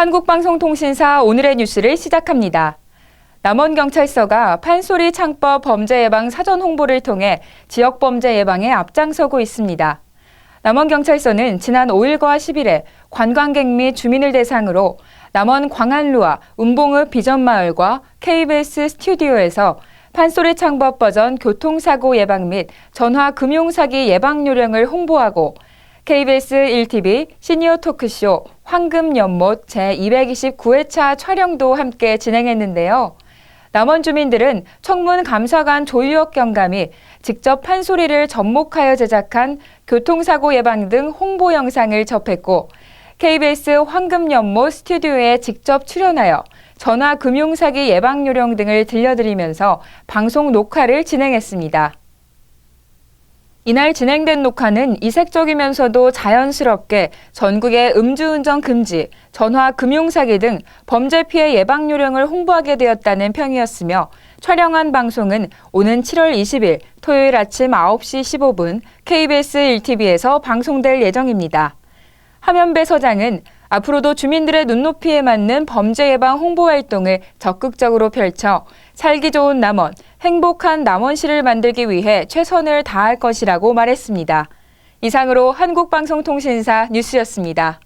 한국방송통신사 오늘의 뉴스를 시작합니다. 남원경찰서가 판소리 창법 범죄 예방 사전 홍보를 통해 지역 범죄 예방에 앞장서고 있습니다. 남원경찰서는 지난 5일과 10일에 관광객 및 주민을 대상으로 남원 광안루와 운봉읍 비전마을과 KBS 스튜디오에서 판소리 창법 버전 교통사고 예방 및 전화 금융사기 예방 요령을 홍보하고 KBS 1TV 시니어 토크쇼 황금 연못 제229회차 촬영도 함께 진행했는데요. 남원 주민들은 청문 감사관 조유혁 경감이 직접 판소리를 접목하여 제작한 교통사고 예방 등 홍보 영상을 접했고 KBS 황금 연못 스튜디오에 직접 출연하여 전화 금융사기 예방 요령 등을 들려드리면서 방송 녹화를 진행했습니다. 이날 진행된 녹화는 이색적이면서도 자연스럽게 전국의 음주운전 금지, 전화 금융사기 등 범죄 피해 예방 요령을 홍보하게 되었다는 평이었으며 촬영한 방송은 오는 7월 20일 토요일 아침 9시 15분 KBS 1TV에서 방송될 예정입니다. 하면배 서장은 앞으로도 주민들의 눈높이에 맞는 범죄 예방 홍보 활동을 적극적으로 펼쳐 살기 좋은 남원, 행복한 남원시를 만들기 위해 최선을 다할 것이라고 말했습니다. 이상으로 한국방송통신사 뉴스였습니다.